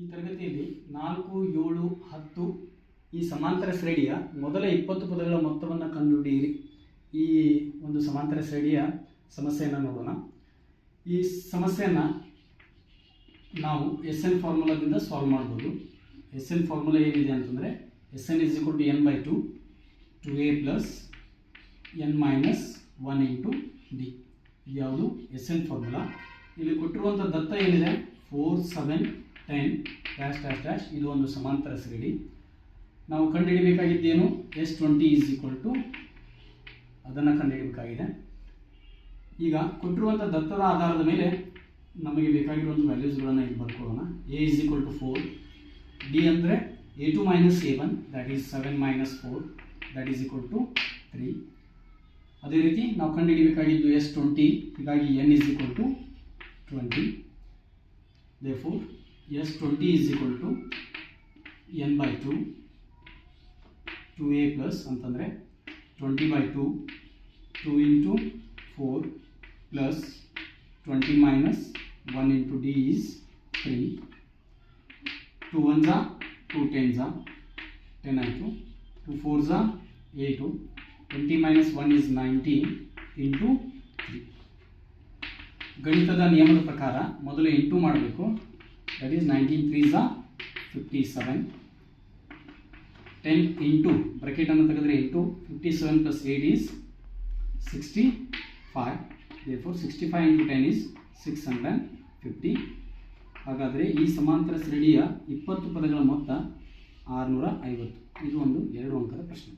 ಈ ತರಗತಿಯಲ್ಲಿ ನಾಲ್ಕು, ಏಳು, ಹತ್ತು ಈ ಸಮಾಂತರ ಶ್ರೇಣಿಯ ಮೊದಲ ಇಪ್ಪತ್ತು ಪದಗಳ ಮೊತ್ತವನ್ನು ಕಂಡುಹಿಡಿಯಿರಿ. ಈ ಒಂದು ಸಮಾಂತರ ಶ್ರೇಣಿಯ ಸಮಸ್ಯೆಯನ್ನು ನೋಡೋಣ. ಈ ಸಮಸ್ಯೆಯನ್ನು ನಾವು ಎಸ್ ಎನ್ ಫಾರ್ಮುಲಾದಿಂದ ಸಾಲ್ವ್ ಮಾಡ್ಬೋದು. ಎಸ್ ಎನ್ ಫಾರ್ಮುಲಾ ಏನಿದೆ ಅಂತಂದರೆ S N is equal to N by two two A plus N minus one into D ಯಾವುದು? S N formula. ಇಲ್ಲಿ ಕೊಟ್ಟಿರುವಂಥ ದತ್ತ ಏನಿದೆ? Four seven ten dash dash dash ಇದು ಒಂದು ಸಮಾಂತರ ಶ್ರೇಣಿ ನಾವು ಕಂಡುಹಿಡಿಬೇಕಾಗಿದ್ದೇನು? S twenty is equal to ಅದನ್ನು ಕಂಡುಹಿಡಬೇಕಾಗಿದೆ. ಈಗ ಕೊಟ್ಟಿರುವಂಥ ದತ್ತದ ಆಧಾರದ ಮೇಲೆ ನಮಗೆ ಬೇಕಾಗಿರುವಂಥ ವ್ಯಾಲ್ಯೂಸ್ಗಳನ್ನು ಇಲ್ಲಿ ಬರ್ಕೊಳ್ಳೋಣ A is equal to four D ಅಂದರೆ A two minus A one that is seven minus four that is equal to three ಅದೇ ರೀತಿ ನಾವು ಕಂಡುಹಿಡಿಬೇಕಾಗಿದ್ದು ಎಸ್ ಟ್ವೆಂಟಿ ಹೀಗಾಗಿ N is equal to twenty therefore S twenty is equal to N by two two A plus ಅಂತಂದರೆ twenty by two two into four plus twenty minus one into D is three two one Jha to ten ಝಾ ten two four Jha twenty minus one is nineteen into three ಗಣಿತದ ನಿಯಮದ ಪ್ರಕಾರ ಮೊದಲು into ಮಾಡಬೇಕು. Is nineteen three ಝಾ fifty seven ten into ಬ್ರಕೆಟನ್ನು ತೆಗೆದರೆ into fifty seven plus eight is sixty five therefore sixty five into ten six hundred fifty ಹಾಗಾದರೆ ಈ ಸಮಾಂತರ ಶ್ರೇಣಿಯ ಇಪ್ಪತ್ತು ಪದಗಳ ಮೊತ್ತ ಆರುನೂರ ಐವತ್ತು. ಇದು ಒಂದು ಎರಡು ಅಂಕದ ಪ್ರಶ್ನೆ.